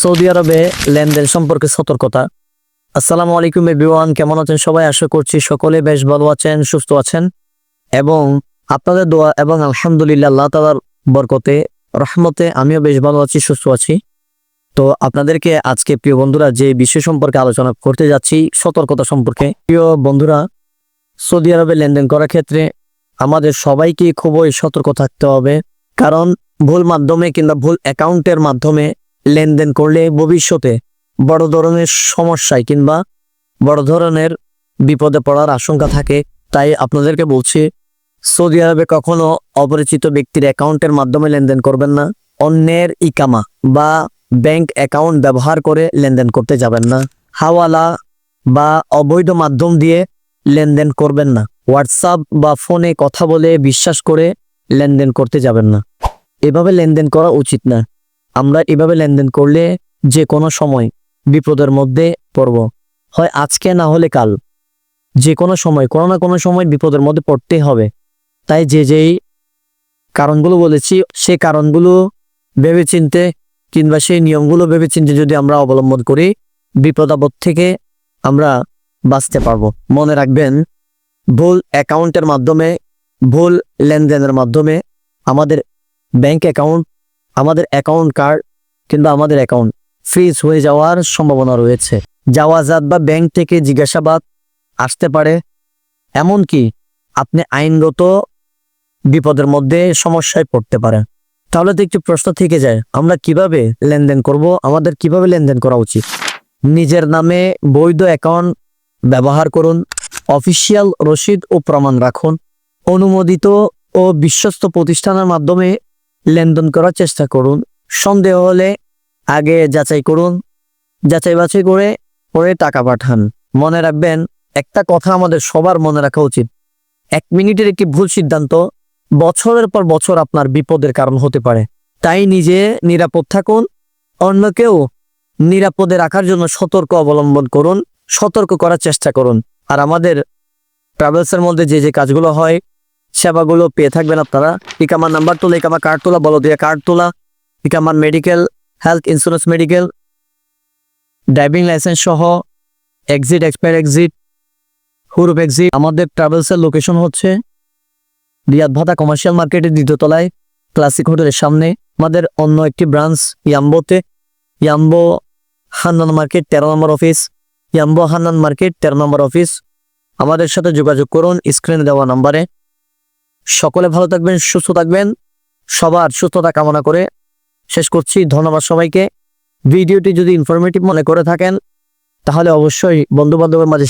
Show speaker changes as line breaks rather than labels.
Saudi আরবে লেনদেন সম্পর্কে সতর্কতা। আসসালামু আলাইকুম এভরিওয়ান, কেমন আছেন সবাই? আশা করছি সকলে বেশ ভালো আছেন, সুস্থ আছেন। এবং আপনাদের দোয়া এবং আলহামদুলিল্লাহ আল্লাহ তালার বরকতে, রহমতে আমিও বেশ ভালো আছি, সুস্থ আছি। তো আপনাদেরকে আজকে প্রিয় বন্ধুরা যে বিষয় সম্পর্কে আলোচনা করতে যাচ্ছি, সতর্কতা সম্পর্কে। প্রিয় বন্ধুরা, সৌদি আরবে লেনদেন করার ক্ষেত্রে আমাদের সবাইকে খুবই সতর্ক থাকতে হবে। কারণ ভুল মাধ্যমে কিংবা ভুল অ্যাকাউন্টের মাধ্যমে লেনদেন করলে ভবিষ্যতে বড় ধরনের সমস্যায় কিংবা বড় ধরনের বিপদে পড়ার আশঙ্কা থাকে। তাই আপনাদেরকে বলছি, সৌদি আরবে কখনো অপরিচিত ব্যক্তির অ্যাকাউন্টের মাধ্যমে লেনদেন করবেন না। অন্যের ইকামা বা ব্যাংক অ্যাকাউন্ট ব্যবহার করে লেনদেন করতে যাবেন না। হাওয়ালা বা অবৈধ মাধ্যম দিয়ে লেনদেন করবেন না। হোয়াটসঅ্যাপ বা ফোনে কথা বলে বিশ্বাস করে লেনদেন করতে যাবেন না। এভাবে লেনদেন করা উচিত না। আমরা এভাবে লেনদেন করলে যে কোনো সময় বিপদের মধ্যে পড়ব। হয় আজকে না হলে কাল। যে কোনো সময়, কোনো না কোনো সময় বিপদের মধ্যে পড়তে হবে। তাই যে যেই কারণগুলো বলেছি, সেই কারণগুলো ভেবেচিন্তে কিংবা সেই নিয়মগুলো ভেবেচিন্তে যদি আমরা অবলম্বন করি, বিপদ আপদ থেকে আমরা বাঁচতে পারব। মনে রাখবেন, ভুল অ্যাকাউন্টের মাধ্যমে, ভুল লেনদেনের মাধ্যমে আমাদের ব্যাংক অ্যাকাউন্ট আমাদের অ্যাকাউন্ট কার্ড কিংবা আমাদের অ্যাকাউন্ট ফ্রিজ হয়ে যাওয়ার সম্ভাবনা রয়েছে। যাওয়াজাত বা ব্যাংক থেকে জিজ্ঞাসাবাদ আসতে পারে। এমনকি আপনি আইনগত বিপদের মধ্যে সমস্যায় পড়তে পারেন। তাহলে তো একটি প্রশ্ন থেকে যায়, আমরা কীভাবে লেনদেন করব? আমাদের কীভাবে লেনদেন করা উচিত? নিজের নামে বৈধ অ্যাকাউন্ট ব্যবহার করুন অফিসিয়াল রসিদ ও প্রমাণ রাখুন, অনুমোদিত ও বিশ্বস্ত প্রতিষ্ঠানের মাধ্যমে লেনদেন করার চেষ্টা করুন। সন্দেহ হলে আগে যাচাই করুন। যাচাই বাছাই করে পরে টাকা পাঠান। মনে রাখবেন, একটা কথা আমাদের সবার মনে রাখা উচিত। এক মিনিটের একটি ভুল সিদ্ধান্ত বছরের পর বছর আপনার বিপদের কারণ হতে পারে। তাই নিজে নিরাপদ থাকুন। অন্যকেও নিরাপদে রাখার জন্য সতর্ক অবলম্বন করুন। সতর্ক করার চেষ্টা করুন। আর আমাদের ট্রাভেলসের মধ্যে যে যে কাজগুলো হয় সেবাগুলো পেয়ে থাকবেন আপনারা। ইকামার নাম্বার তোলা ইকামার কার্ড তোলা, বলো দিয়ে কার্ড তোলা। ইকামার medical health insurance medical driving licence সহ এক্সিট এক্সপায়ার এক্সিট হুরুপ এক্সিট আমাদের ট্রাভেলসের লোকেশন হচ্ছে রিয়াদ ভাতা কমার্শিয়াল মার্কেটের দ্বিতীয় তলায় ক্লাসিক হোটেলের সামনে। আমাদের অন্য একটি ব্রাঞ্চ ইয়াম্বোতে। ইয়াম্বো হান্নান মার্কেট তেরো number office Yanbu Hannan market তেরো নম্বর অফিস আমাদের সাথে যোগাযোগ করুন স্ক্রিনে দেওয়া নম্বরে সকলে ভালো থাকবেন, সুস্থ থাকবেন। সবার সুস্থতা কামনা করে শেষ করছি। ধন্যবাদ সবাইকে। ভিডিওটি যদি ইনফরমেটিভ মনে করে থাকেন, তাহলে অবশ্যই বন্ধুবান্ধবের মাঝে